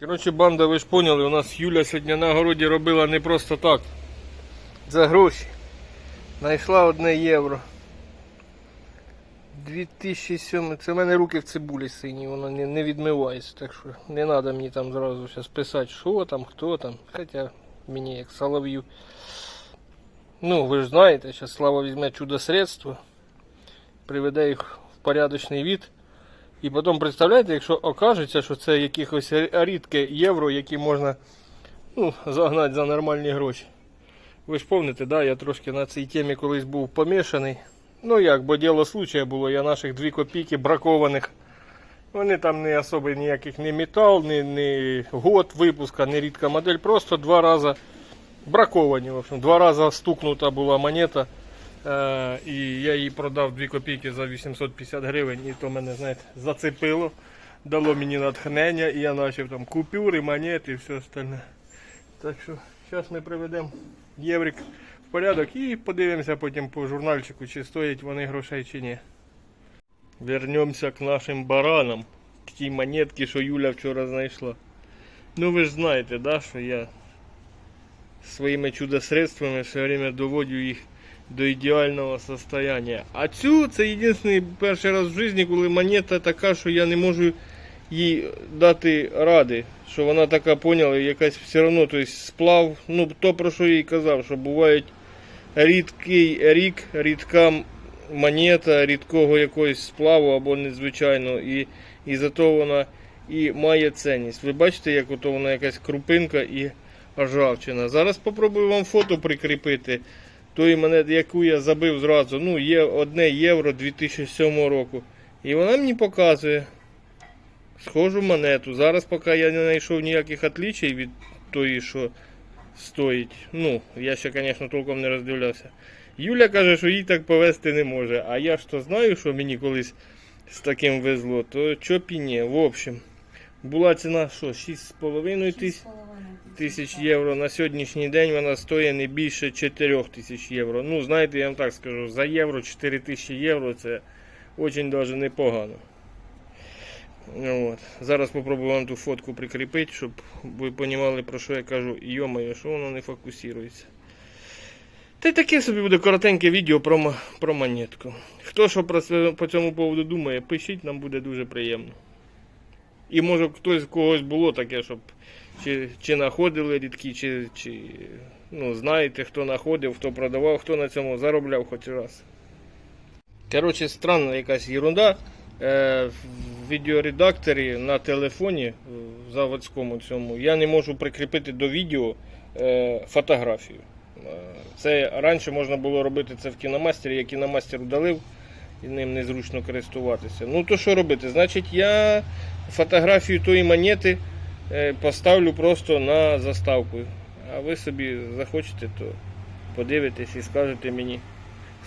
Коротше, банда, ви ж поняли, у нас Юля сьогодні на городі робила не просто так. За гроші. Знайшла одне євро. 2007. Це в мене руки в цибулі сині, воно не, не відмивається, так що не треба мені там зразу зараз писати, що там, хто там. Хоча мені як солов'ю. Ну, ви ж знаєте, зараз Слава візьме чудо средство, приведе їх в порядочний від. І потім представляєте, якщо окажеться, що це якихось рідке євро, які можна ну, загнати за нормальні гроші. Ви ж пам'ятаєте, да, я трошки на цій темі колись був помішаний. Ну як, бо діло случая було, я наших 2 копійки бракованих. Вони там не особо ніяких не метал, не, не год випуска, не рідка модель, просто два рази браковані. В общем, два рази стукнута була монета. Е, і я її продав 2 копійки за 850 гривень, і то мене, знаєте, зацепило, дало мені натхнення, і я почав там купюри, монети і все остальне. Так що зараз ми приведемо єврик в порядок і подивимося потім по журнальчику, чи стоять вони грошей чи ні. Вернемося к нашим баранам, к тій монетці, що Юля вчора знайшла. Ну ви ж знаєте, да, що я своїми чудо-средствами все время доводю їх до ідеального состояння. А цю це єдиний перший раз в житті, коли монета така, що я не можу їй дати ради. Що вона така поняла, якась все одно тобто сплав. Ну, то про що я їй казав, що бувають рідкий рік, рідка монета, рідкого якогось сплаву або незвичайно. І, і зато вона і має цінність. Ви бачите, як ото вона якась крупинка і ржавчина. Зараз спробую вам фото прикріпити тої монети, яку я забив зразу. Ну, є одне євро 2007 року. І вона мені показує схожу монету. Зараз, поки я не знайшов ніяких отличий від тої, що стоїть. Ну, я ще, звісно, толком не роздивлявся. Юля каже, що їй так повести не може. А я ж то знаю, що мені колись з таким везло, то чо б ні. В общем, була ціна що, 6,5 тисяч тисяч євро. На сьогоднішній день вона стоїть не більше 4 тисяч євро. Ну, знаєте, я вам так скажу, за євро 4 тисячі євро це дуже даже непогано. Ну, От. Зараз спробую вам ту фотку прикріпити, щоб ви розуміли, про що я кажу. Йомаю, що воно не фокусується. Та й таке собі буде коротеньке відео про, про монетку. Хто що про по цьому поводу думає, пишіть, нам буде дуже приємно. І може хтось в когось було таке, щоб чи, чи знаходили рідкі, чи, чи ну, знаєте, хто знаходив, хто продавав, хто на цьому заробляв хоч раз. Коротше, странна якась ерунда. Е, в відеоредакторі на телефоні в заводському цьому я не можу прикріпити до відео е, фотографію. Е, Це раніше можна було робити це в кіномастері, я кіномастер удалив і ним незручно користуватися. Ну то що робити? Значить, я фотографію тої монети е, поставлю просто на заставку. А ви собі захочете, то подивитесь і скажете мені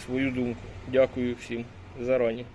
свою думку. Дякую всім зарані.